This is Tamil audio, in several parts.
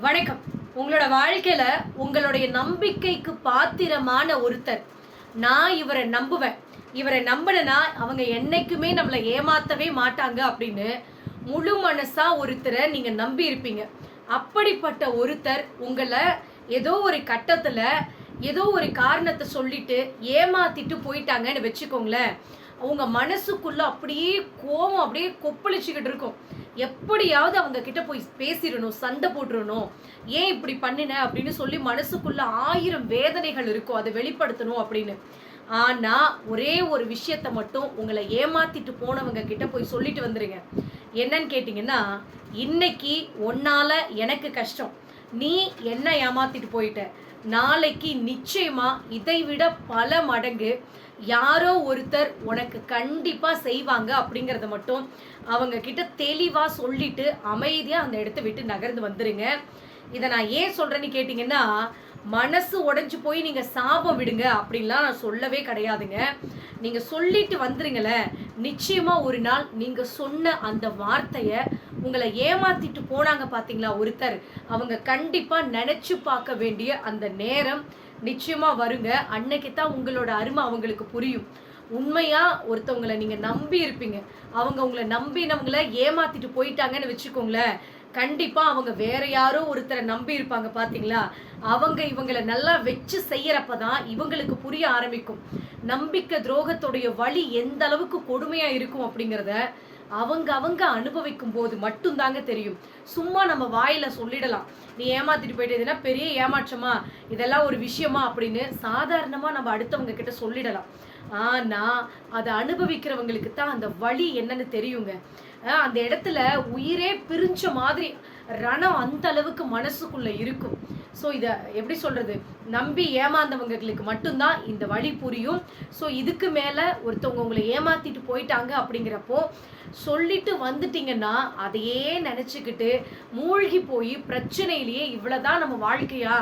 வணக்கம். உங்களோட வாழ்க்கையில உங்களுடைய நம்பிக்கைக்கு பாத்திரமான ஒருத்தர். நான் இவரை நம்புவேன். இவரை நம்பினா அவங்க என்னைக்குமே நம்மளை ஏமாத்தவே மாட்டாங்க அப்படின்னு முழு மனசா ஒருத்தரை நீங்க நம்பி இருப்பீங்க. அப்படிப்பட்ட ஒருத்தர் உங்களை ஏதோ ஒரு கட்டத்துல ஏதோ ஒரு காரணத்தை சொல்லிட்டு ஏமாத்திட்டு போயிட்டாங்கன்னு வச்சுக்கோங்களேன். உங்க மனசுக்குள்ள அப்படியே கோபம் அப்படியே கொப்பளிச்சுக்கிட்டு இருக்கும். எப்படியாவது அவங்க கிட்ட போய் பேசிடணும் சண்டை போட்டுடணும். ஏன் இப்படி பண்ணின அப்படின்னு சொல்லி மனசுக்குள்ள ஆயிரம் வேதனைகள் இருக்கும். அதை வெளிப்படுத்தணும் அப்படின்னு. ஆனா ஒரே ஒரு விஷயத்த மட்டும் உங்களை ஏமாத்திட்டு போனவங்க கிட்ட போய் சொல்லிட்டு வந்துருங்க. என்னன்னு கேட்டிங்கன்னா இன்னைக்கு ஒன்னால எனக்கு கஷ்டம். நீ என்ன ஏமாத்திட்டு போயிட்ட? நாளைக்கு நிச்சயமா இதை விட பல மடங்கு யாரோ ஒருத்தர் உனக்கு கண்டிப்பாக செய்வாங்க அப்படிங்கிறத மட்டும் அவங்க கிட்ட தெளிவாக சொல்லிட்டு அமைதியாக அந்த இடத்த விட்டு நகர்ந்து வந்துருங்க. இதை நான் ஏன் சொல்கிறேன்னு கேட்டிங்கன்னா மனசு உடஞ்சி போய் நீங்க சாபம் விடுங்க அப்படின்லாம் நான் சொல்லவே கிடையாதுங்க. நீங்க சொல்லிட்டு வந்துருங்களேன் நிச்சயமா ஒரு நாள் நீங்க சொன்ன அந்த வார்த்தைய உங்களை ஏமாத்திட்டு போனாங்க பாத்தீங்களா ஒருத்தர்? அவங்க கண்டிப்பா நினைச்சு பார்க்க வேண்டிய அந்த நேரம் நிச்சயமா வருங்க. அன்னைக்கு தான் உங்களோட அருமை அவங்களுக்கு புரியும். உண்மையா ஒருத்தவங்களை நீங்க நம்பி இருப்பீங்க. அவங்க உங்களை நம்பினவங்கள ஏமாத்திட்டு போயிட்டாங்கன்னு வச்சுக்கோங்களேன். கண்டிப்பா அவங்க வேற யாரோ ஒருத்தரை நம்பி இருப்பாங்க பார்த்தீங்களா அவங்க இவங்களை நல்லா வச்சு செய்யறப்பதான் இவங்களுக்கு புரிய ஆரம்பிக்கும். நம்பிக்கை துரோகத்துடைய வழி எந்த அளவுக்கு கொடுமையா இருக்கும் அப்படிங்கிறத அவங்க அவங்க அனுபவிக்கும் போது மட்டும்தாங்க தெரியும். சும்மா நம்ம வாயில சொல்லிடலாம். நீ ஏமாத்திட்டு போயிட்டு பெரிய ஏமாற்றமா? இதெல்லாம் ஒரு விஷயமா அப்படின்னு சாதாரணமா நம்ம அடுத்தவங்க கிட்ட சொல்லிடலாம். ஆனா அதை அனுபவிக்கிறவங்களுக்கு தான் அந்த வழி என்னன்னு தெரியுங்க. அந்த இடத்துல உயிரே பிரிஞ்ச மாதிரி ரணம் அந்த அளவுக்கு மனசுக்குள்ள இருக்கும். ஸோ இதை எப்படி சொல்றது? நம்பி ஏமாந்தவங்களுக்கு மட்டும்தான் இந்த வழி புரியும். ஸோ இதுக்கு மேலே ஒருத்தவங்க உங்களை ஏமாத்திட்டு போயிட்டாங்க அப்படிங்கிறப்போ சொல்லிட்டு வந்துட்டீங்கன்னா அதையே நினச்சிக்கிட்டு மூழ்கி போய் பிரச்சனையிலேயே இவ்வளோதான் நம்ம வாழ்க்கையா?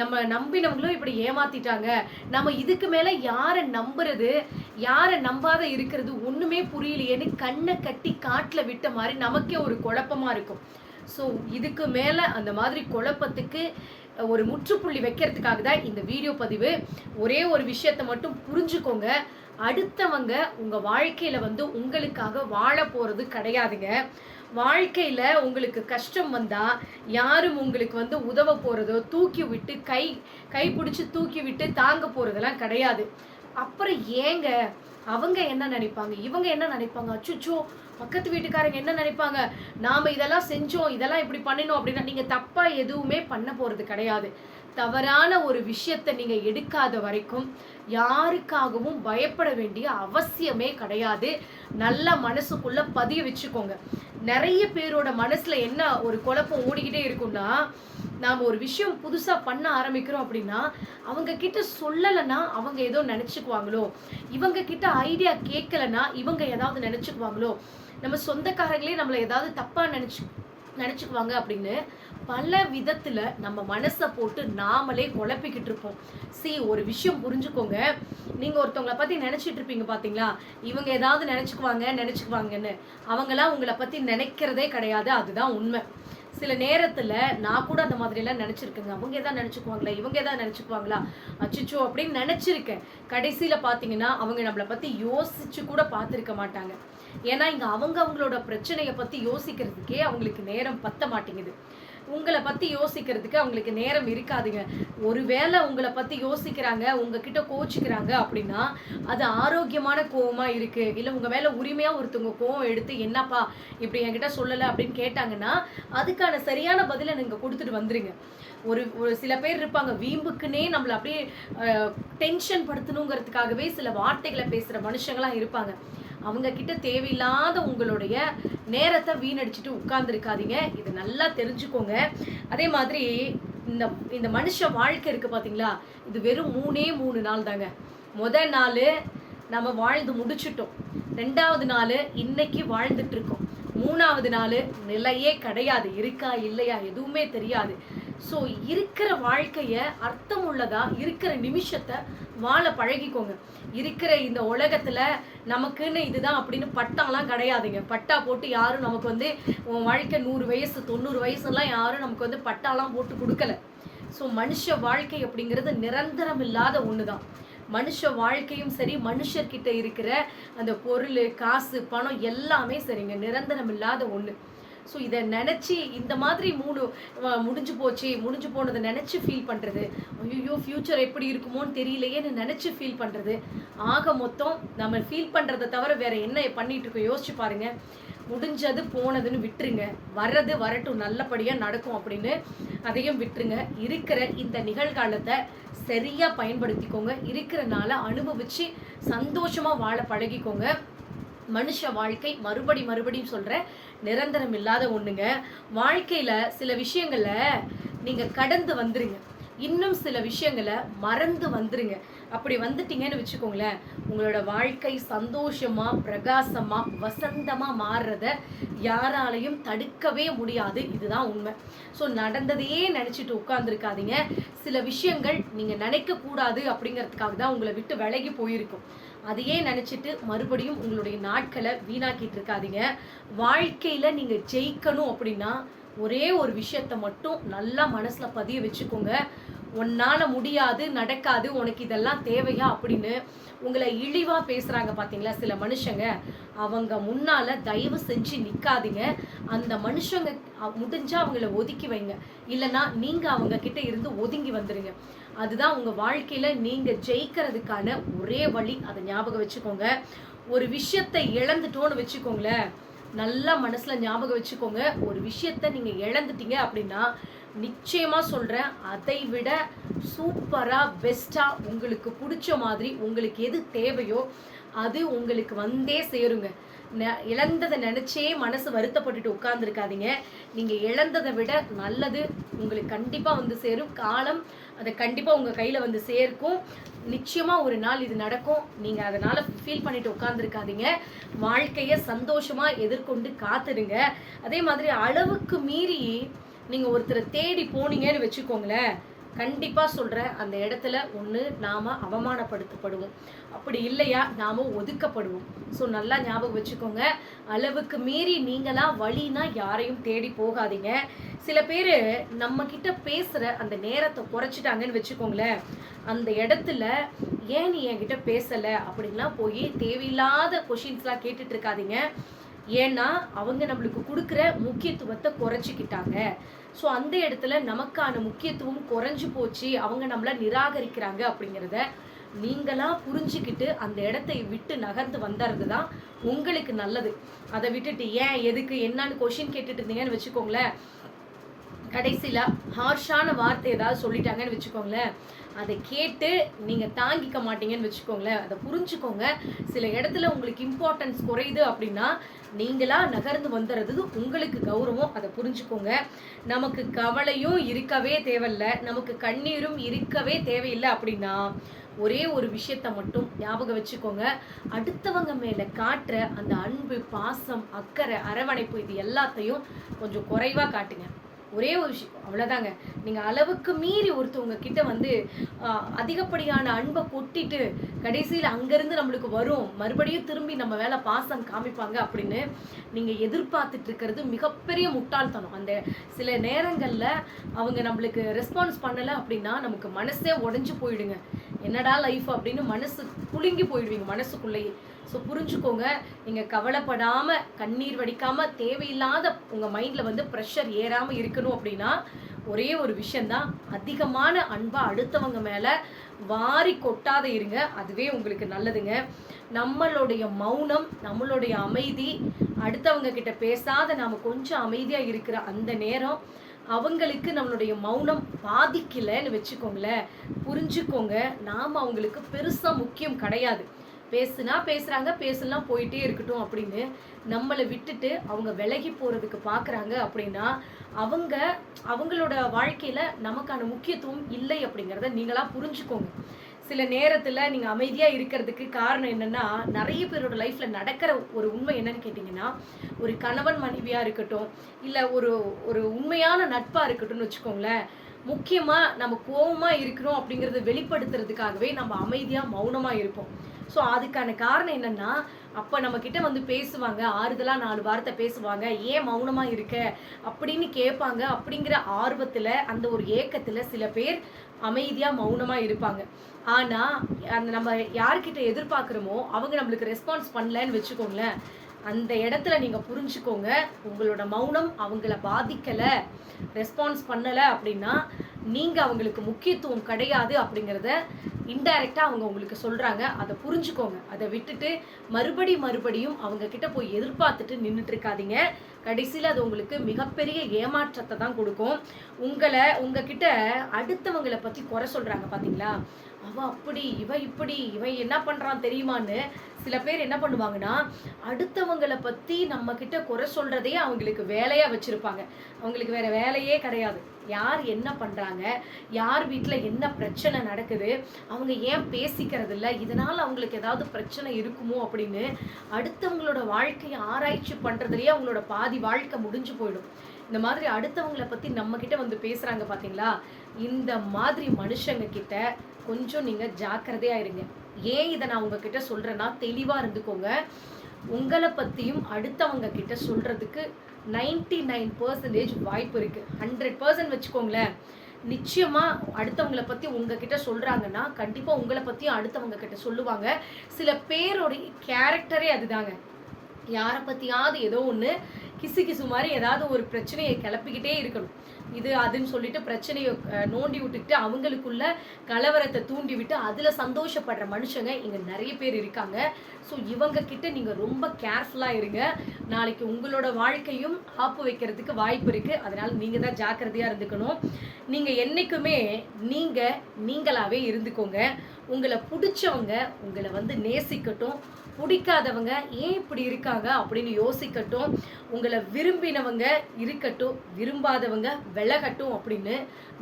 நம்ம நம்பினவங்களும் இப்படி ஏமாத்திட்டாங்க. நம்ம இதுக்கு மேலே யாரை நம்புறது? யாரை நம்பாத இருக்கிறது ஒன்றுமே புரியலையேன்னு கண்ணை கட்டி காட்டில் விட்ட மாதிரி நமக்கே ஒரு குழப்பமா இருக்கும். ஸோ இதுக்கு மேலே அந்த மாதிரி குழப்பத்துக்கு ஒரு முற்றுப்புள்ளி வைக்கிறதுக்காக தான் இந்த வீடியோ பதிவு. ஒரே ஒரு விஷயத்த மட்டும் புரிஞ்சுக்கோங்க. அடுத்தவங்க உங்க வாழ்க்கையில வந்து உங்களுக்காக வாழ போறது கிடையாதுங்க. வாழ்க்கையில் உங்களுக்கு கஷ்டம் வந்தால் யாரும் உங்களுக்கு வந்து உதவ போகிறதோ தூக்கி விட்டு கை கை பிடிச்சி தூக்கி விட்டு தாங்க போகிறதெல்லாம் கிடையாது. அப்புறம் ஏங்க? அவங்க என்ன நினைப்பாங்க? இவங்க என்ன நினைப்பாங்க? அச்சுச்சோ பக்கத்து வீட்டுக்காரங்க என்ன நினைப்பாங்க? நாம் இதெல்லாம் செஞ்சோம் இதெல்லாம் இப்படி பண்ணினோம் அப்படின்னா நீங்கள் தப்பாக எதுவுமே பண்ண போகிறது கிடையாது. தவறான ஒரு விஷயத்தை நீங்கள் எடுக்காத வரைக்கும் யாருக்காகவும் பயப்பட வேண்டிய அவசியமே கிடையாது. நல்ல மனசுக்குள்ள பதிய வச்சுக்கோங்க. நிறைய பேரோட மனசுல என்ன ஒரு குழப்பம் ஓடிக்கிட்டே இருக்கும்னா நாம் ஒரு விஷயம் புதுசாக பண்ண ஆரம்பிக்கிறோம் அப்படின்னா அவங்க கிட்ட சொல்லலைன்னா அவங்க ஏதோ நினச்சிக்குவாங்களோ? இவங்க கிட்ட ஐடியா கேட்கலன்னா இவங்க ஏதாவது நினச்சிக்குவாங்களோ? நம்ம சொந்தக்காரங்களே நம்மளை ஏதாவது தப்பாக நினச்சி நினச்சிக்குவாங்க அப்படின்னு பல விதத்துல நம்ம மனசை போட்டு நாமளே குழப்பிக்கிட்டு இருப்போம். சி ஒரு விஷயம் புரிஞ்சுக்கோங்க. நீங்க ஒருத்தவங்கள பத்தி நினைச்சிட்டு இருப்பீங்க பாத்தீங்களா? இவங்க ஏதாவது நினைச்சுக்குவாங்க நினைச்சுக்குவாங்கன்னு. அவங்களாம் உங்களை பத்தி நினைக்கிறதே கிடையாது. அதுதான் உண்மை. சில நேரத்துல நான் கூட அந்த மாதிரி எல்லாம் நினைச்சிருக்கேங்க. அவங்க ஏதாவது நினைச்சுக்குவாங்களா? இவங்க ஏதாவது நினைச்சுக்குவாங்களா? அச்சுச்சோ அப்படின்னு நினைச்சிருக்கேன். கடைசியில பாத்தீங்கன்னா அவங்க நம்மளை பத்தி யோசிச்சு கூட பார்த்துருக்க மாட்டாங்க. ஏன்னா இங்க அவங்க அவங்களோட பிரச்சனையை பத்தி யோசிக்கிறதுக்கே அவங்களுக்கு நேரம் பத்த மாட்டேங்குது. உங்களை பத்தி யோசிக்கிறதுக்கு அவங்களுக்கு நேரம் இருக்காதுங்க. ஒருவேளை உங்களை பத்தி யோசிக்கிறாங்க உங்ககிட்ட கோச்சிக்கிறாங்க அப்படின்னா அது ஆரோக்கியமான கோவமா இருக்கு. இல்ல உங்க மேல உரிமையா ஒருத்தவங்க கோவம் எடுத்து என்னப்பா இப்படி என்கிட்ட சொல்லல அப்படின்னு கேட்டாங்கன்னா அதுக்கான சரியான பதிலை நீங்க கொடுத்துட்டு வந்துருங்க. ஒரு ஒரு சில பேர் இருப்பாங்க வீம்புக்குன்னே நம்மளை அப்படியே டென்ஷன் படுத்தணுங்கிறதுக்காகவே சில வார்த்தைகளை பேசுற மனுஷங்களாம் இருப்பாங்க. அவங்க கிட்ட தேவையில்லாத உங்களுடைய நேரத்தை வீணடிச்சுட்டு உட்கார்ந்துருக்காதீங்க. இதை நல்லா தெரிஞ்சுக்கோங்க. அதே மாதிரி இந்த இந்த மனுஷ வாழ்க்கை இருக்கு பார்த்தீங்களா இது வெறும் மூணே மூணு நாள் தாங்க. முத நாள் நம்ம வாழ்ந்து முடிச்சிட்டோம். ரெண்டாவது நாள் இன்னைக்கு வாழ்ந்துட்டு இருக்கோம். மூணாவது நாள் நிலையே கிடையாது. இருக்கா இல்லையா எதுவுமே தெரியாது. ஸோ இருக்கிற வாழ்க்கையை அர்த்தம் உள்ளதா இருக்கிற நிமிஷத்தை வாழ பழகிக்கோங்க. இருக்கிற இந்த உலகத்தில் நமக்குன்னு இதுதான் அப்படின்னு பட்டாலாம் கிடையாதுங்க. பட்டா போட்டு யாரும் நமக்கு வந்து வாழ்க்கை நூறு வயசு தொண்ணூறு வயசுலாம் யாரும் நமக்கு வந்து பட்டாலாம் போட்டு கொடுக்கல. ஸோ மனுஷ வாழ்க்கை அப்படிங்கிறது நிரந்தரம் இல்லாத ஒன்று தான் மனுஷ வாழ்க்கையும் சரி மனுஷர்கிட்ட இருக்கிற அந்த பொருள் காசு பணம் எல்லாமே சரிங்க. நிரந்தரம் இல்லாத ஒன்று ஸோ இதை நினச்சி இந்த மாதிரி மூணு முடிஞ்சு போச்சு முடிஞ்சு போனதை நினச்சி ஃபீல் பண்ணுறது ஐயோ ஃப்யூச்சர் எப்படி இருக்குமோன்னு தெரியலையேன்னு நினச்சி ஃபீல் பண்ணுறது ஆக மொத்தம் நம்ம ஃபீல் பண்ணுறதை தவிர வேறு என்ன பண்ணிகிட்டு இருக்கோம்? யோசிச்சு பாருங்க. முடிஞ்சது போனதுன்னு விட்டுருங்க. வர்றது வரட்டும் நல்லபடியாக நடக்கும் அப்படின்னு அதையும் விட்டுருங்க. இருக்கிற இந்த நிகழ்காலத்தை சரியாக பயன்படுத்திக்கோங்க. இருக்கிறனால அனுபவித்து சந்தோஷமாக வாழ பழகிக்கோங்க. மனுஷ வாழ்க்கை மறுபடி மறுபடியும் சொல்றேன் நிரந்தரம் இல்லாத ஒண்ணுங்க. வாழ்க்கையில சில விஷயங்களை நீங்க கடந்து வந்துருங்க. இன்னும் சில விஷயங்களை மறந்து வந்துருங்க. அப்படி வந்துட்டீங்கன்னு வச்சுக்கோங்களேன் உங்களோட வாழ்க்கை சந்தோஷமா பிரகாசமா வசந்தமா மாறுறத யாராலையும் தடுக்கவே முடியாது. இதுதான் உண்மை. ஸோ நடந்ததையே நினச்சிட்டு உட்காந்துருக்காதீங்க சில விஷயங்கள் நீங்கள் நினைக்கக்கூடாது அப்படிங்கிறதுக்காக தான் உங்களை விட்டு விலகி போயிருக்கும். அதையே நினச்சிட்டு மறுபடியும் உங்களுடைய நாட்களை வீணாக்கிட்டு இருக்காதீங்க. வாழ்க்கையில் நீங்கள் ஜெயிக்கணும் அப்படின்னா ஒரே ஒரு விஷயத்த மட்டும் நல்லா மனசில் பதிய வச்சுக்கோங்க. உன்னால் முடியாது நடக்காது உனக்கு இதெல்லாம் தேவையா அப்படின்னு உங்களை இழிவாக பேசுகிறாங்க பார்த்தீங்களா சில மனுஷங்க. அவங்க முன்னால் தயவு செஞ்சு நிற்காதீங்க அந்த மனுஷங்க முடிஞ்சால் அவங்கள ஒதுக்கி வைங்க. இல்லைன்னா நீங்கள் அவங்க கிட்ட இருந்து ஒதுங்கி வந்துடுங்க அதுதான் உங்க வாழ்க்கையில நீங்க ஜெயிக்கிறதுக்கான ஒரே வழி. அதை ஞாபகம் வச்சுக்கோங்க. ஒரு விஷயத்தை இழந்துட்டோன்னு வச்சுக்கோங்களேன். நல்லா மனசுல ஞாபகம் வச்சுக்கோங்க. ஒரு விஷயத்த நீங்க இழந்துட்டீங்க அப்படின்னா நிச்சயமா சொல்றேன் அதை விட சூப்பரா பெஸ்டா உங்களுக்கு பிடிச்ச மாதிரி உங்களுக்கு எது தேவையோ அது உங்களுக்கு வந்தே சேருங்க. இழந்ததை நினைச்சே மனசு வருத்தப்பட்டுட்டு உட்கார்ந்துருக்காதீங்க. நீங்க இழந்ததை விட நல்லது உங்களுக்கு கண்டிப்பா வந்து சேரும். காலம் அதை கண்டிப்பா உங்க கையில வந்து சேர்க்கும். நிச்சயமா ஒரு நாள் இது நடக்கும். நீங்க அதனால ஃபீல் பண்ணிட்டு உட்காந்துருக்காதீங்க வாழ்க்கைய சந்தோஷமா எதிர்கொண்டு காத்துடுங்க. அதே மாதிரி அளவுக்கு மீறி நீங்க ஒருத்தரை தேடி போனீங்கன்னு வச்சுக்கோங்களேன். கண்டிப்பாக சொல்கிற அந்த இடத்துல ஒன்று நாம் அவமானப்படுத்தப்படுவோம். அப்படி இல்லையா நாம் ஒதுக்கப்படுவோம். ஸோ நல்லா ஞாபகம் வச்சுக்கோங்க அளவுக்கு மீறி நீங்களாம் வழினா யாரையும் தேடி போகாதீங்க. சில பேர் நம்மக்கிட்ட பேசுகிற அந்த நேரத்தை குறைச்சிட்டாங்கன்னு வச்சுக்கோங்களேன். அந்த இடத்துல ஏன் நீ என்கிட்ட பேசலை? அப்படின்லாம் போய் தேவையில்லாத கொஷின்ஸ்லாம் கேட்டுட்ருக்காதீங்க ஏன்னா அவங்க நம்மளுக்கு கொடுக்குற முக்கியத்துவத்தை குறைச்சிக்கிட்டாங்க. ஸோ அந்த இடத்துல நமக்கான முக்கியத்துவம் குறைஞ்சு போச்சு அவங்க நம்மளை நிராகரிக்கிறாங்க அப்படிங்கிறத நீங்களாக புரிஞ்சுக்கிட்டு அந்த இடத்தை விட்டு நகர்ந்து வந்துடுறது தான் உங்களுக்கு நல்லது. அதை விட்டுட்டு ஏன் எதுக்கு என்னன்னு கொஷின் கேட்டுட்டு இருந்தீங்கன்னு வச்சுக்கோங்களேன். கடைசியில் ஹார்ஷான வார்த்தை ஏதாவது சொல்லிட்டாங்கன்னு வச்சுக்கோங்களேன். அதை கேட்டு நீங்கள் தாங்கிக்க மாட்டீங்கன்னு வச்சுக்கோங்களேன். அதை புரிஞ்சுக்கோங்க. சில இடத்துல உங்களுக்கு இம்பார்ட்டன்ஸ் குறையுது அப்படின்னா நீங்களா நகர்ந்து வந்துடுறது உங்களுக்கு கௌரவம் அதை புரிஞ்சுக்கோங்க. நமக்கு கவலையும் இருக்கவே தேவையில்லை. நமக்கு கண்ணீரும் இருக்கவே தேவையில்லை அப்படின்னா ஒரே ஒரு விஷயத்த மட்டும் ஞாபகம் வச்சுக்கோங்க. அடுத்தவங்க மேலே காட்டுற அந்த அன்பு பாசம் அக்கறை அரவணைப்பு இது எல்லாத்தையும் கொஞ்சம் குறைவாக காட்டுங்க. ஒரே ஒரு விஷயம் அவ்வளோதாங்க நீங்கள் அளவுக்கு மீறி ஒருத்தவங்க கிட்ட வந்து அதிகப்படியான அன்பை கொட்டிட்டு கடைசியில் அங்கேருந்து நம்மளுக்கு வரும். மறுபடியும் திரும்பி நம்ம வேலை பாசம் காமிப்பாங்க அப்படின்னு நீங்கள் எதிர்பார்த்துட்டு இருக்கிறது மிகப்பெரிய முட்டாள்தனம். அந்த சில நேரங்களில் அவங்க நம்மளுக்கு ரெஸ்பான்ஸ் பண்ணலை அப்படின்னா நமக்கு மனசே உடஞ்சி போயிடுங்க. என்னடா லைஃப் அப்படின்னு மனசு குலுங்கி போயிடுவீங்க மனசுக்குள்ளேயே. ஸோ புரிஞ்சுக்கோங்க. நீங்கள் கவலைப்படாமல் கண்ணீர் வடிக்காமல் தேவையில்லாத உங்கள் மைண்டில் வந்து ப்ரெஷர் ஏறாமல் இருக்கணும் அப்படின்னா ஒரே ஒரு விஷயந்தான் அதிகமான அன்பை அடுத்தவங்க மேலே வாரி கொட்டாத இருங்க. அதுவே உங்களுக்கு நல்லதுங்க. நம்மளுடைய மௌனம் நம்மளுடைய அமைதி அடுத்தவங்க கிட்ட பேசாத நாம் கொஞ்சம் அமைதியாக இருக்கிற அந்த நேரம் அவங்களுக்கு நம்மளுடைய மௌனம் பாதிக்கலைன்னு வச்சுக்கோங்களேன். புரிஞ்சுக்கோங்க. நாம் அவங்களுக்கு பெருசாக முக்கியம் கிடையாது. பேசுனா பேசுகிறாங்க பேசலாம் போயிட்டே இருக்கட்டும் அப்படின்னு நம்மளை விட்டுட்டு அவங்க விலகி போகிறதுக்கு பார்க்குறாங்க அப்படின்னா அவங்க அவங்களோட வாழ்க்கையில் நமக்கான முக்கியத்துவம் இல்லை அப்படிங்கிறத நீங்களாக புரிஞ்சுக்கோங்க. சில நேரத்தில் நீங்கள் அமைதியாக இருக்கிறதுக்கு காரணம் என்னன்னா நிறைய பேரோட லைஃப்பில் நடக்கிற ஒரு உண்மை என்னன்னு கேட்டிங்கன்னா ஒரு கணவன் மனைவியாக இருக்கட்டும் இல்லை ஒரு ஒரு உண்மையான நட்பாக இருக்கட்டும்னு வச்சுக்கோங்களேன். முக்கியமாக நம்ம கோவமாக இருக்கிறோம் அப்படிங்கிறத வெளிப்படுத்துறதுக்காகவே நம்ம அமைதியாக மௌனமாக இருப்போம். ஸோ அதுக்கான காரணம் என்னன்னா அப்போ நம்மக்கிட்ட வந்து பேசுவாங்க ஆறுதலாக நாலு வார்த்தை பேசுவாங்க ஏன் மௌனமாக இருக்க? அப்படின்னு கேட்பாங்க. அப்படிங்கிற ஆர்வத்தில் அந்த ஒரு ஏக்கத்தில் சில பேர் அமைதியாக மௌனமாக இருப்பாங்க. ஆனால் அந்த நம்ம யார்கிட்ட எதிர்பார்க்குறோமோ அவங்க நம்மளுக்கு ரெஸ்பான்ஸ் பண்ணலன்னு வச்சுக்கோங்களேன். அந்த இடத்துல நீங்கள் புரிஞ்சுக்கோங்க. உங்களோட மௌனம் அவங்கள பாதிக்கலை ரெஸ்பான்ஸ் பண்ணலை அப்படின்னா நீங்கள் அவங்களுக்கு முக்கியத்துவம் கிடையாது அப்படிங்கிறத இன்டைரக்டாக அவங்க உங்களுக்கு சொல்கிறாங்க அதை புரிஞ்சுக்கோங்க. அதை விட்டுட்டு மறுபடி மறுபடியும் அவங்க கிட்ட போய் எதிர்பார்த்துட்டு நின்றுட்டு இருக்காதீங்க. கடைசியில் அது உங்களுக்கு மிகப்பெரிய ஏமாற்றத்தை தான் கொடுக்கும். உங்களை உங்ககிட்ட அடுத்தவங்களை பற்றி குறை சொல்கிறாங்க பார்த்தீங்களா அவ அப்படி இவ இப்படி இவன் என்ன பண்ணுறான் தெரியுமான்னு சில பேர் என்ன பண்ணுவாங்கன்னா அடுத்தவங்களை பற்றி நம்ம கிட்ட குறை சொல்கிறதே அவங்களுக்கு வேலையாக வச்சுருப்பாங்க. அவங்களுக்கு வேறு வேலையே கிடையாது. யார் என்ன பண்ணுறாங்க யார் வீட்டில் என்ன பிரச்சனை நடக்குது அவங்க ஏன் பேசிக்கிறது இல்லை இதனால் அவங்களுக்கு ஏதாவது பிரச்சனை இருக்குமோ அப்படின்னு அடுத்தவங்களோட வாழ்க்கையை ஆராய்ச்சி பண்ணுறதுலேயே அவங்களோட பாதி வாழ்க்கை முடிஞ்சு போயிடும். இந்த மாதிரி அடுத்தவங்களை பற்றி நம்ம வந்து பேசுகிறாங்க பார்த்தீங்களா இந்த மாதிரி மனுஷங்க கிட்ட கொஞ்சம் நீங்கள் ஜாக்கிரதையாக இருங்க. ஏன் இதை நான் உங்ககிட்ட சொல்கிறேன்னா தெளிவாக இருந்துக்கோங்க. உங்களை பற்றியும் அடுத்தவங்க கிட்ட சொல்கிறதுக்கு நைன்டி நைன் பர்சன்டேஜ் வாய்ப்பு இருக்குது ஹண்ட்ரட் பர்சன்ட் வச்சுக்கோங்களேன். நிச்சயமாக அடுத்தவங்கள பற்றி உங்ககிட்ட சொல்கிறாங்கன்னா கண்டிப்பாக உங்களை பற்றியும் அடுத்தவங்க கிட்ட சொல்லுவாங்க. சில பேரோடைய கேரக்டரே அதுதாங்க. யாரை பற்றியாவது ஏதோ ஒன்று கிசு கிசு மாதிரி ஏதாவது ஒரு பிரச்சனையை கிளப்பிக்கிட்டே இருக்கணும். இது அதுன்னு சொல்லிட்டு பிரச்சனையை நோண்டி விட்டுக்கிட்டு அவங்களுக்குள்ள கலவரத்தை தூண்டி விட்டு அதில் சந்தோஷப்படுற மனுஷங்க இங்கே நிறைய பேர் இருக்காங்க. ஸோ இவங்க கிட்ட நீங்கள் ரொம்ப கேர்ஃபுல்லாக இருங்க. நாளைக்கு உங்களோட வாழ்க்கையும் ஆப்பு வைக்கிறதுக்கு வாய்ப்பு இருக்குது அதனால் நீங்கள் தான் ஜாக்கிரதையாக இருந்துக்கணும். நீங்கள் என்றைக்குமே நீங்கள் நீங்களாகவே இருந்துக்கோங்க. உங்களை பிடிச்சவங்க உங்களை வந்து நேசிக்கட்டும். பிடிக்காதவங்க ஏன் இப்படி இருக்காங்க அப்படின்னு யோசிக்கட்டும் உங்களை விரும்பினவங்க இருக்கட்டும் விரும்பாதவங்க விலகட்டும் அப்படின்னு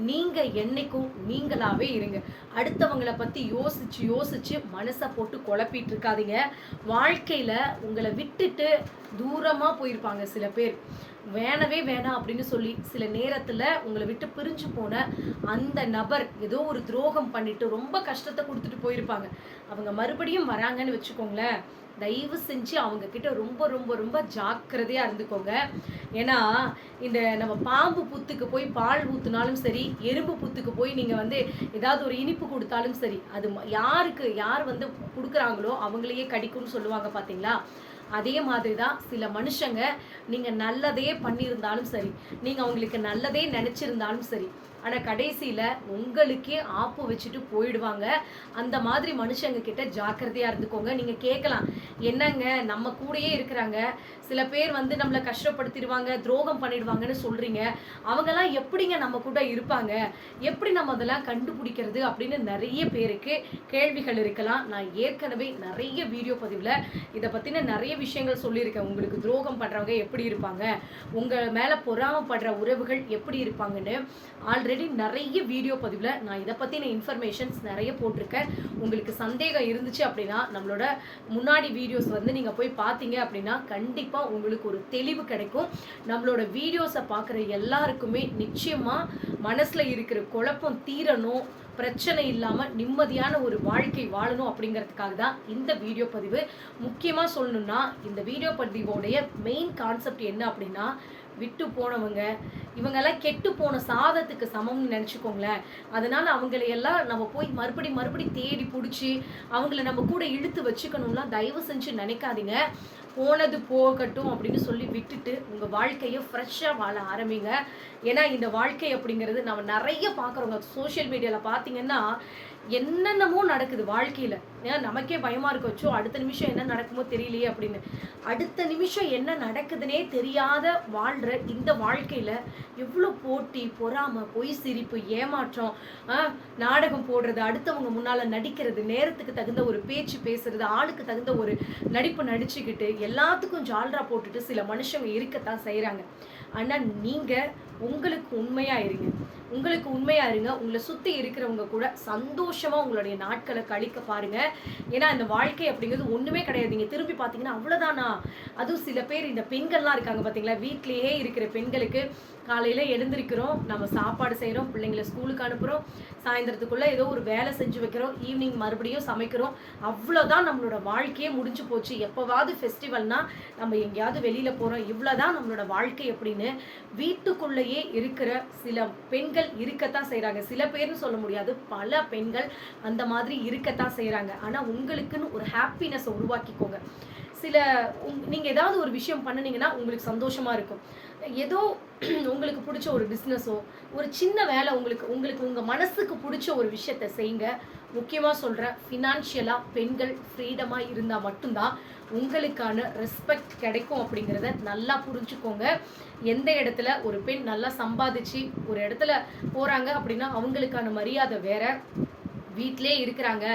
நீங்கள் என்றைக்கும் நீங்களாகவே இருங்க. அடுத்தவங்கள பற்றி யோசிச்சு யோசிச்சு மனசை போட்டு குழப்பிட்டு இருக்காதீங்க. வாழ்க்கையில் உங்களை விட்டுட்டு தூரமாக போயிருப்பாங்க சில பேர். வேணவே வேணாம் அப்படின்னு சொல்லி சில நேரத்தில் உங்களை விட்டு பிரிஞ்சு போன அந்த நபர் ஏதோ ஒரு துரோகம் பண்ணிட்டு ரொம்ப கஷ்டத்தை கொடுத்துட்டு போயிருப்பாங்க. அவங்க மறுபடியும் வராங்கன்னு வச்சுக்கோங்களேன். தயவு செஞ்சு அவங்க கிட்ட ரொம்ப ரொம்ப ரொம்ப ஜாக்கிரதையாக இருந்துக்கோங்க. ஏன்னா இந்த நம்ம பாம்பு புத்துக்கு போய் பால் ஊத்துனாலும் சரி எறும்பு புத்துக்கு போய் நீங்கள் வந்து ஏதாவது ஒரு இனிப்பு கொடுத்தாலும் சரி அது ம- யாருக்கு யார் வந்து கொடுக்குறாங்களோ அவங்களையே கடிக்கும்னு சொல்லுவாங்க பார்த்தீங்களா அதே மாதிரி தான் சில மனுஷங்க நீங்கள் நல்லதே பண்ணியிருந்தாலும் சரி நீங்கள் அவங்களுக்கு நல்லதே நினச்சிருந்தாலும் சரி ஆனால் கடைசியில் உங்களுக்கே ஆப்பு வச்சுட்டு போயிடுவாங்க. அந்த மாதிரி மனுஷங்க கிட்ட ஜாக்கிரதையாக இருந்துக்கோங்க. நீங்கள் கேட்கலாம் என்னங்க நம்ம கூடயே இருக்கிறாங்க சில பேர் வந்து நம்மளை கஷ்டப்படுத்திடுவாங்க துரோகம் பண்ணிடுவாங்கன்னு சொல்கிறீங்க அவங்கெல்லாம் எப்படிங்க நம்ம கூட இருப்பாங்க? எப்படி நம்ம அதெல்லாம் கண்டுபிடிக்கிறது அப்படின்னு நிறைய பேருக்கு கேள்விகள் இருக்கலாம். நான் ஏற்கனவே நிறைய வீடியோ பதிவில் இதை பற்றின நிறைய விஷயங்கள் சொல்லியிருக்கேன். உங்களுக்கு துரோகம் பண்ணுறவங்க எப்படி இருப்பாங்க? உங்கள் மேலே பொறாமப்படுற உறவுகள் எப்படி இருப்பாங்கன்னு ஆல்ரெடி நிறைய வீடியோ பதிவில் நான் இதை பற்றின இன்ஃபர்மேஷன்ஸ் நிறைய போட்டிருக்கேன். உங்களுக்கு சந்தேகம் இருந்துச்சு அப்படின்னா நம்மளோட முன்னாடி வீடியோஸ் வந்து நீங்கள் போய் பார்த்தீங்க அப்படின்னா கண்டிப்பாக உங்களுக்கு ஒரு தெளிவு கிடைக்கும். நம்மளோட வீடியோஸை பார்க்குற எல்லாருக்குமே நிச்சயமாக மனசில் இருக்கிற குழப்பம் தீரணும். பிரச்சனை இல்லாமல் நிம்மதியான ஒரு வாழ்க்கை வாழணும் அப்படிங்கிறதுக்காக தான் இந்த வீடியோ பதிவு. முக்கியமாக சொல்லணும்னா இந்த வீடியோ பதிவோடைய மெயின் கான்செப்ட் என்ன அப்படின்னா விட்டு போனவங்க இவங்கெல்லாம் கெட்டு போன சாதத்துக்கு சமம்னு நினச்சிக்கோங்களேன். அதனால் அவங்களையெல்லாம் நம்ம போய் மறுபடி மறுபடி தேடி பிடிச்சி அவங்கள நம்ம கூட இழுத்து வச்சுக்கணும்லாம் தயவு செஞ்சு நினைக்காதீங்க. போனது போகட்டும் அப்படின்னு சொல்லி விட்டுட்டு உங்கள் வாழ்க்கையை ஃப்ரெஷ்ஷாக வாழ ஆரம்பிங்க. ஏன்னா இந்த வாழ்க்கை அப்படிங்கிறது நம்ம நிறைய பார்க்குறோங்க. சோஷியல் மீடியாவில் பார்த்தீங்கன்னா என்னென்னமோ நடக்குது வாழ்க்கையில். ஏன்னா நமக்கே பயமாக இருக்க. வச்சோ அடுத்த நிமிஷம் என்ன நடக்குமோ தெரியலையே அப்படின்னு. அடுத்த நிமிஷம் என்ன நடக்குதுன்னே தெரியாத வாழ்கிற இந்த வாழ்க்கையில் எவ்வளோ போட்டி பொறாமை பொய் சிரிப்பு ஏமாற்றம் நாடகம் போடுறது அடுத்தவங்க முன்னால் நடிக்கிறது நேரத்துக்கு தகுந்த ஒரு பேச்சு பேசுறது ஆளுக்கு தகுந்த ஒரு நடிப்பு நடிச்சுக்கிட்டு எல்லாத்துக்கும் ஜால்ரா போட்டுட்டு சில மனுஷங்க இருக்கத்தான் செய்கிறாங்க ஆனால் நீங்கள் உங்களுக்கு உண்மையாக இருங்க. உங்களுக்கு உண்மையாக இருங்க. உங்களை சுற்றி இருக்கிறவங்க கூட சந்தோஷமாக உங்களுடைய நாட்களை கழிக்க பாருங்கள் ஏன்னா இந்த வாழ்க்கை அப்படிங்கிறது ஒன்றுமே கிடையாது. நீங்கள் திரும்பி பார்த்தீங்கன்னா அவ்வளோதானா அதுவும் சில பேர் இந்த பெண்கள்லாம் இருக்காங்க பார்த்தீங்களா வீட்லேயே இருக்கிற பெண்களுக்கு காலையில் எழுந்திருக்கிறோம். நம்ம சாப்பாடு செய்கிறோம் பிள்ளைங்களை ஸ்கூலுக்கு அனுப்புகிறோம் சாயந்தரத்துக்குள்ளே ஏதோ ஒரு வேலை செஞ்சு வைக்கிறோம். ஈவினிங் மறுபடியும் சமைக்கிறோம். அவ்வளோதான் நம்மளோட வாழ்க்கையே முடிஞ்சு போச்சு. எப்போவாவது ஃபெஸ்டிவல்னால் நம்ம எங்கேயாவது வெளியில் போகிறோம் இவ்வளோதான் நம்மளோட வாழ்க்கை அப்படின்னு வீட்டுக்குள்ளேயே இருக்கிற சில பெண்கள் இருக்கத்தான் செய்கிறாங்க சில பேர்னு சொல்ல முடியாது. பல பெண்கள் அந்த மாதிரி இருக்கத்தான் செய்கிறாங்க ஆனால் உங்களுக்குன்னு ஒரு ஹாப்பினஸை உருவாக்கிக்கோங்க. சில உங் நீங்கள் ஏதாவது ஒரு விஷயம் பண்ணுனீங்கன்னா உங்களுக்கு சந்தோஷமாக இருக்கும். ஏதோ உங்களுக்கு பிடிச்ச ஒரு பிஸ்னஸோ ஒரு சின்ன வேலை உங்களுக்கு உங்களுக்கு உங்கள் மனசுக்கு பிடிச்ச ஒரு விஷயத்த செய்யுங்க. முக்கியமாக சொல்கிறேன் ஃபினான்ஷியலாக பெண்கள் ஃப்ரீடமாக இருந்தால் மட்டும்தான் உங்களுக்கான ரெஸ்பெக்ட் கிடைக்கும் அப்படிங்கிறத நல்லா புரிஞ்சுக்கோங்க. எந்த இடத்துல ஒரு பெண் நல்லா சம்பாதிச்சு ஒரு இடத்துல போகிறாங்க அப்படின்னா அவங்களுக்கான மரியாதை வேறு வீட்டிலே இருக்கிறாங்க.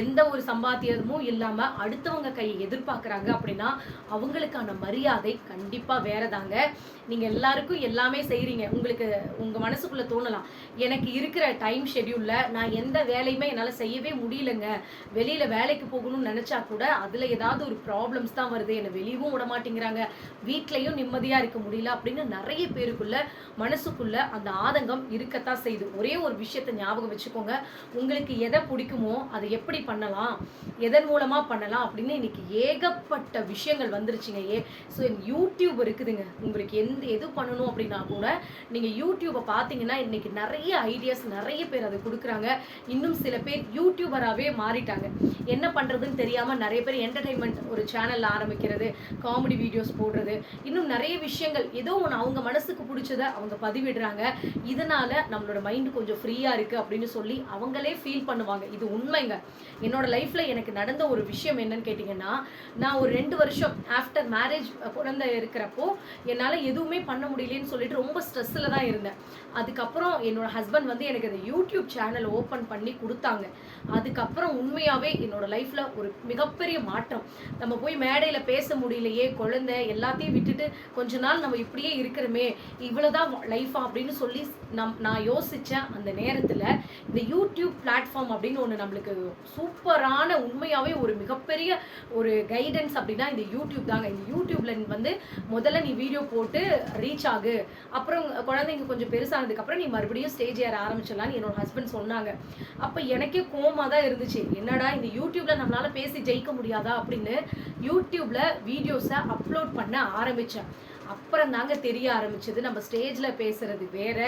எந்த ஒரு சம்பாத்தியமும் இல்லாமல் அடுத்தவங்க கையை எதிர்பார்க்குறாங்க அப்படின்னா அவங்களுக்கான மரியாதை கண்டிப்பா வேறதாங்க. நீங்கள் எல்லாருக்கும் எல்லாமே செய்கிறீங்க உங்களுக்கு உங்கள் மனசுக்குள்ளே தோணலாம். எனக்கு இருக்கிற டைம் ஷெடியூலில் நான் எந்த வேலையுமே என்னால் செய்யவே முடியலங்க. வெளியில் வேலைக்கு போகணும்னு நினச்சா கூட அதில் ஏதாவது ஒரு ப்ராப்ளம்ஸ் தான் வருது. என்னை வெளியவும் விட மாட்டேங்கிறாங்க. வீட்லேயும் நிம்மதியாக இருக்க முடியல அப்படின்னு நிறைய பேருக்குள்ள மனசுக்குள்ள அந்த ஆதங்கம் இருக்கத்தான் செய்யுது. ஒரே ஒரு விஷயத்தை ஞாபகம் வச்சுக்கோங்க. உங்களுக்கு எதை பிடிக்குமோ அதை எப்படி பண்ணலாம்? எதன் மூலமாக பண்ணலாம்? அப்படின்னு இன்னைக்கு ஏகப்பட்ட விஷயங்கள் வந்துருச்சுங்க. ஏ ஸோ யூடியூப் இருக்குதுங்க. உங்களுக்கு எந்த எது பண்ணணும் அப்படின்னா கூட நீங்கள் யூடியூப்பை பார்த்தீங்கன்னா இன்னைக்கு நிறைய ஐடியாஸ் நிறைய பேர் அதை கொடுக்குறாங்க. இன்னும் சில பேர் யூடியூபராகவே மாறிட்டாங்க. என்ன பண்ணுறதுன்னு தெரியாமல் நிறைய பேர் என்டர்டைன்மெண்ட் ஒரு சேனல் ஆரம்பிக்கிறது காமெடி வீடியோஸ் போடுறது இன்னும் நிறைய விஷயங்கள் ஏதோ ஒன்று அவங்க மனசுக்கு பிடிச்சதை அவங்க பதிவிடுறாங்க. இதனால் நம்மளோட மைண்டு கொஞ்சம் ஃப்ரீயாக இருக்குது அப்படின்னு சொல்லி அவங்களே ஃபீல் பண்ணுவாங்க. இது உண்மைங்க. என்னோட லைஃப்ல எனக்கு நடந்த ஒரு விஷயம் என்னன்னு கேட்டிங்கன்னா நான் ஒரு ரெண்டு வருஷம் ஆஃப்டர் மேரேஜ் குழந்தை இருக்கிறப்போ என்னால் எதுவுமே பண்ண முடியலன்னு சொல்லிட்டு ரொம்ப ஸ்ட்ரெஸ்ஸில் தான் இருந்தேன். அதுக்கப்புறம் என்னோட ஹஸ்பண்ட் வந்து எனக்கு அந்த யூடியூப் சேனல் ஓப்பன் பண்ணி கொடுத்தாங்க. அதுக்கப்புறம் உண்மையாகவே என்னோட லைஃப்பில் ஒரு மிகப்பெரிய மாற்றம். நம்ம போய் மேடையில் பேச முடியலையே குழந்தை எல்லாத்தையும் விட்டுட்டு கொஞ்ச நாள் நம்ம இப்படியே இருக்கிறோமே இவ்வளோதான் லைஃபா அப்படின்னு சொல்லி நம் நான் யோசித்தேன் அந்த நேரத்தில் இந்த யூடியூப் பிளாட்ஃபார்ம் அப்படின்னு ஒன்று நம்மளுக்கு சூப்பரான உண்மையாகவே ஒரு மிகப்பெரிய ஒரு கைடன்ஸ் அப்படின்னா இந்த யூடியூப் தாங்க. இந்த யூடியூப்ல வந்து முதல்ல நீ வீடியோ போட்டு ரீச் ஆகு. அப்புறம் குழந்தைங்க கொஞ்சம் பெருசானதுக்கப்புறம் நீ மறுபடியும் ஸ்டேஜ் ஏற ஆரம்பிச்சிடலான்னு என்னோட ஹஸ்பண்ட் சொன்னாங்க. அப்போ எனக்கே கோமாக தான் இருந்துச்சு. என்னடா இந்த யூடியூப்ல நம்மளால பேசி ஜெயிக்க முடியாதா அப்படின்னு யூடியூப்ல வீடியோஸை அப்லோட் பண்ண ஆரம்பித்தேன் அப்புறம் தாங்க தெரிய ஆரம்பிச்சது. நம்ம ஸ்டேஜில் பேசுறது வேற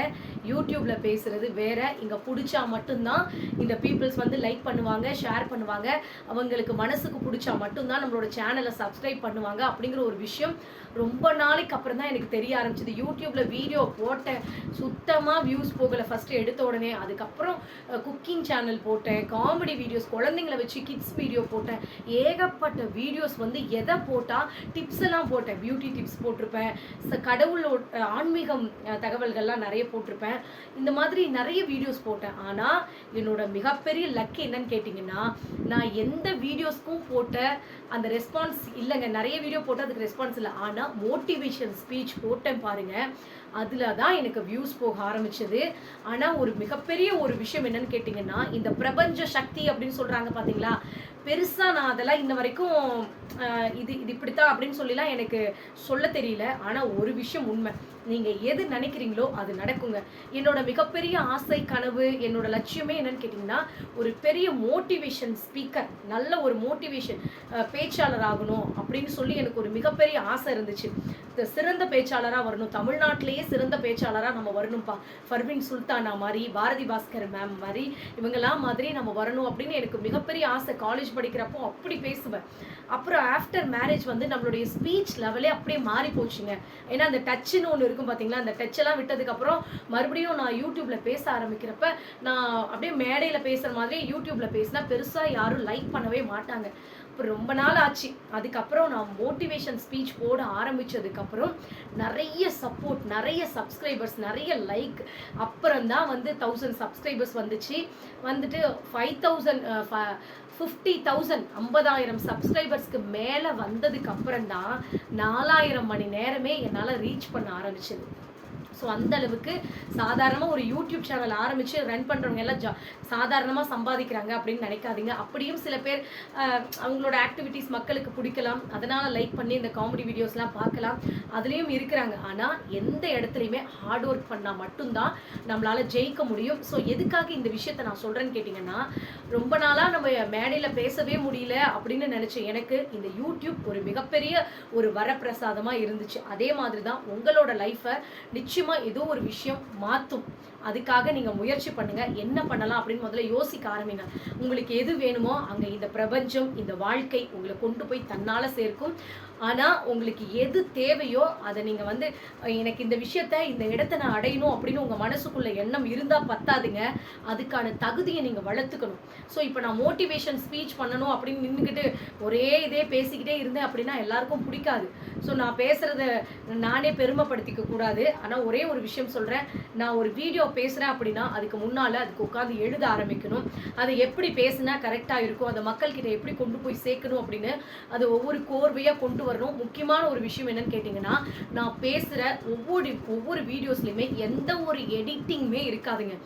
யூடியூப்ல பேசுறது வேற. இங்கே பிடிச்சா மட்டும்தான் இந்த பீப்புள்ஸ் வந்து லைக் பண்ணுவாங்க ஷேர் பண்ணுவாங்க. அவங்களுக்கு மனசுக்கு பிடிச்சா மட்டும்தான் நம்மளோட சேனலை சப்ஸ்கிரைப் பண்ணுவாங்க அப்படிங்கிற ஒரு விஷயம் ரொம்ப நாளைக்கு அப்புறம் தான் எனக்கு தெரிய ஆரம்பிச்சது. யூடியூப்ல வீடியோ போட்டேன் சுத்தமாக வியூஸ் போகலை ஃபஸ்ட்டு எடுத்த உடனே. அதுக்கப்புறம் குக்கிங் சேனல் போட்டேன் காமெடி வீடியோஸ் குழந்தைங்களை வச்சு கிட்ஸ் வீடியோ போட்டேன். ஏகப்பட்ட வீடியோஸ் வந்து எதை போட்டால் டிப்ஸ் எல்லாம் போட்டேன். பியூட்டி டிப்ஸ் போட்டிருப்பேன். கடவுளோட ஆன்மீகம் தகவல்கள்லாம் நிறைய போட்டிருப்பேன். இந்த மாதிரி நிறைய வீடியோஸ் போட்டேன். ஆனால் என்னோட மிகப்பெரிய லக் என்னன்னு கேட்டிங்கன்னா நான் எந்த வீடியோஸ்க்கும் போட்ட அந்த ரெஸ்பான்ஸ் இல்லைங்க. நிறைய வீடியோ போட்டு அதுக்கு ரெஸ்பான்ஸ் இல்லை. ஆனால் மோட்டிவேஷன் ஸ்பீச் போட்டேன் பாருங்கள் அதில் தான் எனக்கு வியூஸ் போக ஆரம்பிச்சது. ஆனால் ஒரு மிகப்பெரிய ஒரு விஷயம் என்னன்னு கேட்டிங்கன்னா இந்த பிரபஞ்ச சக்தி அப்படின்னு சொல்கிறாங்க பார்த்தீங்களா பெருசாக நான் அதெல்லாம் இன்ன வரைக்கும் இது இது இப்படித்தான் அப்படின்னு சொல்லிலாம் எனக்கு சொல்ல தெரியல. ஆனால் ஒரு விஷயம் உண்மை. நீங்கள் எது நினைக்கிறீங்களோ அது நடக்குங்க. என்னோட மிகப்பெரிய ஆசை கனவு என்னோட லட்சியமே என்னன்னு கேட்டிங்கன்னா ஒரு பெரிய மோட்டிவேஷன் ஸ்பீக்கர் நல்ல ஒரு மோட்டிவேஷன் பேச்சாளர் ஆகணும் அப்படின்னு சொல்லி எனக்கு ஒரு மிகப்பெரிய ஆசை இருந்துச்சு. இந்த சிறந்த பேச்சாளராக வரணும். தமிழ்நாட்டிலேயே சிறந்த பேச்சாளராக நம்ம வரணும்ப்பா. ஃபர்வின் சுல்தானா மாதிரி பாரதி பாஸ்கர் மேம் மாதிரி இவங்கெல்லாம் மாதிரி நம்ம வரணும் அப்படின்னு எனக்கு மிகப்பெரிய ஆசை. காலேஜ் படிக்கிறப்போ அப்படி பேசுவேன். அப்புறம் ஆஃப்டர் மேரேஜ் வந்து நம்மளுடைய ஸ்பீச் லெவலே அப்படியே மாறி போச்சுங்க ஏன்னா அந்த டச்சுன்னு ஒன்று இருக்கும் பார்த்தீங்களா அந்த டச்செல்லாம் விட்டதுக்கப்புறம் மறுபடியும் நான் யூடியூப்பில் பேச ஆரம்பிக்கிறப்ப நான் அப்படியே மேடையில் பேசுகிற மாதிரி யூடியூப்பில் பேசினா பெருசாக யாரும் லைக் பண்ணவே மாட்டாங்க. இப்போ ரொம்ப நாள் ஆச்சு. அதுக்கப்புறம் நான் மோட்டிவேஷன் ஸ்பீச் போட ஆரம்பித்ததுக்கப்புறம் நிறைய சப்போர்ட் நிறைய சப்ஸ்கிரைபர்ஸ் நிறைய லைக் அப்புறம் தான் வந்து தௌசண்ட் சப்ஸ்கிரைபர்ஸ் வந்துச்சு. வந்துட்டு ஃபைவ் தௌசண்ட் ஃபிஃப்டி தௌசண்ட் ஐம்பதாயிரம் சப்ஸ்கிரைபர்ஸ்க்கு மேலே வந்ததுக்கு அப்புறம் தான் நாலாயிரம் மணி நேரமே என்னால் ரீச் பண்ண ஆரம்பிச்சது. ஸோ அந்த அளவுக்கு சாதாரணமாக ஒரு யூடியூப் சேனல் ஆரம்பித்து ரன் பண்ணுறவங்க எல்லாம் ஜா சாதாரணமாக சம்பாதிக்கிறாங்க அப்படின்னு நினைக்காதீங்க. அப்படியும் சில பேர் அவங்களோட ஆக்டிவிட்டீஸ் மக்களுக்கு பிடிக்கலாம். அதனால் லைக் பண்ணி இந்த காமெடி வீடியோஸ்லாம் பார்க்கலாம். அதுலேயும் இருக்கிறாங்க. ஆனால் எந்த இடத்துலையுமே ஹார்ட் ஒர்க் பண்ணால் மட்டும்தான் நம்மளால் ஜெயிக்க முடியும். ஸோ எதுக்காக இந்த விஷயத்த நான் சொல்கிறேன்னு கேட்டிங்கன்னா ரொம்ப நாளாக நம்ம மேடையில் பேசவே முடியல அப்படின்னு நினச்ச எனக்கு இந்த யூடியூப் ஒரு மிகப்பெரிய ஒரு வரப்பிரசாதமாக இருந்துச்சு. அதே மாதிரி தான் உங்களோட லைஃப்பை நிச்சயமாக ஏதோ ஒரு விஷயம் மாற்றும் அதுக்காக நீங்கள் முயற்சி பண்ணுங்கள் என்ன பண்ணலாம் அப்படின்னு முதல்ல யோசிக்க ஆரம்பிங்க. உங்களுக்கு எது வேணுமோ அங்கே இந்த பிரபஞ்சம் இந்த வாழ்க்கை உங்களை கொண்டு போய் தன்னால் சேர்க்கும். ஆனால் உங்களுக்கு எது தேவையோ அதை நீங்கள் வந்து எனக்கு இந்த விஷயத்த இந்த இடத்த நான் அடையணும் அப்படின்னு உங்கள் மனசுக்குள்ள எண்ணம் இருந்தால் பத்தாதுங்க. அதுக்கான தகுதியை நீங்கள் வளர்த்துக்கணும். ஸோ இப்போ நான் மோட்டிவேஷன் ஸ்பீச் பண்ணணும் அப்படின்னு நின்றுக்கிட்டு ஒரே இதே பேசிக்கிட்டே இருந்தேன் அப்படின்னா எல்லாருக்கும் பிடிக்காது. ஸோ நான் பேசுகிறத நானே பெருமைப்படுத்திக்க கூடாது. ஆனால் ஒரே ஒரு விஷயம் சொல்கிறேன் நான் ஒரு வீடியோ பேசுகிறேன் அப்படின்னா அதுக்கு முன்னால் அதுக்கு உட்காந்து எழுத ஆரம்பிக்கணும். அதை எப்படி பேசுனா கரெக்டாக இருக்கும்? அதை மக்கள்கிட்ட எப்படி கொண்டு போய் சேர்க்கணும் அப்படின்னு அது ஒவ்வொரு கோர்வையாக கொண்டு வர வரணும் முக்கியமான ஒரு விஷயம் என்னன்னு கேட்டிங்கன்னா நான் பேசுகிற ஒவ்வொரு ஒவ்வொரு வீடியோஸ்லையுமே எந்த ஒரு எடிட்டிங்குமே இருக்காதுங்க.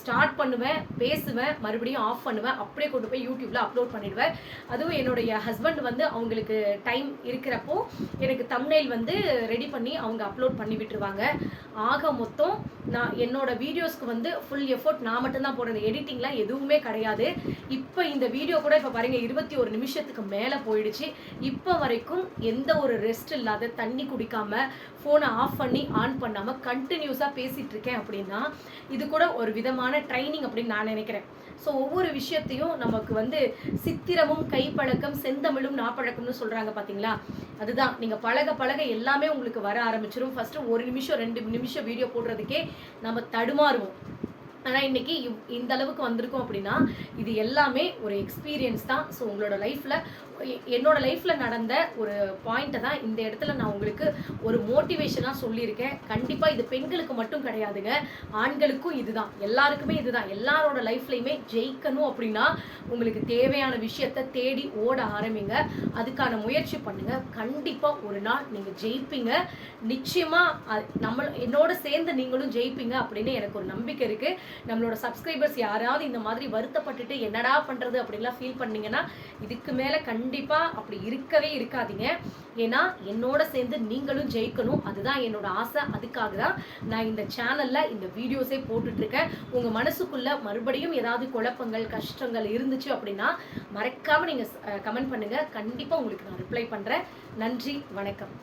ஸ்டார்ட் பண்ணுவேன் பேசுவேன் மறுபடியும் ஆஃப் பண்ணுவேன் அப்படியே கொண்டு போய் யூடியூப்ல அப்லோட் பண்ணிடுவேன். அதுவும் என்னுடைய ஹஸ்பண்ட் வந்து அவங்களுக்கு டைம் இருக்கிறப்போ எனக்கு தம்னைல் வந்து ரெடி பண்ணி அவங்க அப்லோட் பண்ணி விட்டுருவாங்க. ஆக மொத்தம் நான் என்னோட வீடியோஸ்க்கு வந்து ஃபுல் எஃபோர்ட் நான் மட்டும்தான் போடுறது. எடிட்டிங்லாம் எதுவுமே கிடையாது. இப்போ இந்த வீடியோ கூட இப்போ பாருங்க இருபத்தி ஒரு நிமிஷத்துக்கு மேலே போயிடுச்சு. இப்போ வரைக்கும் எந்த ஒரு ரெஸ்ட் இல்லாத தண்ணி குடிக்காம ஃபோனை ஆஃப் பண்ணி ஆன் பண்ணாமல் கண்டினியூஸாக பேசிகிட்டு இருக்கேன் அப்படின்னா இது கூட ஒரு விதமான ட்ரைனிங் அப்படின்னு நான் நினைக்கிறேன். ஸோ ஒவ்வொரு விஷயத்தையும் நமக்கு வந்து சித்திரமும் கைப்பழக்கம் செந்தமிழும் நாப்பழக்கம்னு சொல்றாங்க பார்த்தீங்களா அதுதான். நீங்கள் பழக பழக எல்லாமே உங்களுக்கு வர ஆரம்பிச்சிடும் ஃபஸ்ட்டு ஒரு நிமிஷம் ரெண்டு நிமிஷம் வீடியோ போடுறதுக்கே நம்ம தடுமாறுவோம். ஆனால் இன்னைக்கு இவ்- இந்த அளவுக்கு வந்திருக்கோம் அப்படின்னா இது எல்லாமே ஒரு எக்ஸ்பீரியன்ஸ் தான். ஸோ உங்களோட லைஃப்பில் என்னோட லைஃப்பில் நடந்த ஒரு பாயிண்ட்டை தான் இந்த இடத்துல நான் உங்களுக்கு ஒரு மோட்டிவேஷனாக சொல்லியிருக்கேன். கண்டிப்பாக இது பெண்களுக்கு மட்டும் கிடையாதுங்க. ஆண்களுக்கும் இதுதான். எல்லாருக்குமே இதுதான். எல்லாரோட லைஃப்லையுமே ஜெயிக்கணும் அப்படின்னா உங்களுக்கு தேவையான விஷயத்த தேடி ஓட ஆரம்பிங்க. அதுக்கான முயற்சி பண்ணுங்க. கண்டிப்பாக ஒரு நாள் நீங்கள் ஜெயிப்பீங்க. நிச்சயமாக நம்ம என்னோட சேர்ந்து நீங்களும் ஜெயிப்பீங்க அப்படின்னு எனக்கு ஒரு நம்பிக்கை இருக்குது நம்மளோட சப்ஸ்கிரைபர்ஸ் யாராவது இந்த மாதிரி வருத்தப்பட்டுட்டு என்னடா பண்றது அப்படின்லாம் ஃபீல் பண்ணீங்கன்னா இதுக்கு மேல கண்டிப்பா அப்படி இருக்கவே இருக்காதீங்க. ஏன்னா என்னோட சேர்ந்து நீங்களும் ஜெயிக்கணும். அதுதான் என்னோட ஆசை. அதுக்காக தான் நான் இந்த சேனல்ல இந்த வீடியோஸே போட்டுட்டு இருக்கேன் உங்க மனசுக்குள்ள மறுபடியும் ஏதாவது குழப்பங்கள் கஷ்டங்கள் இருந்துச்சு அப்படின்னா மறக்காமல் நீங்க கமெண்ட் பண்ணுங்க. கண்டிப்பா உங்களுக்கு நான் ரிப்ளை பண்றேன். நன்றி வணக்கம்.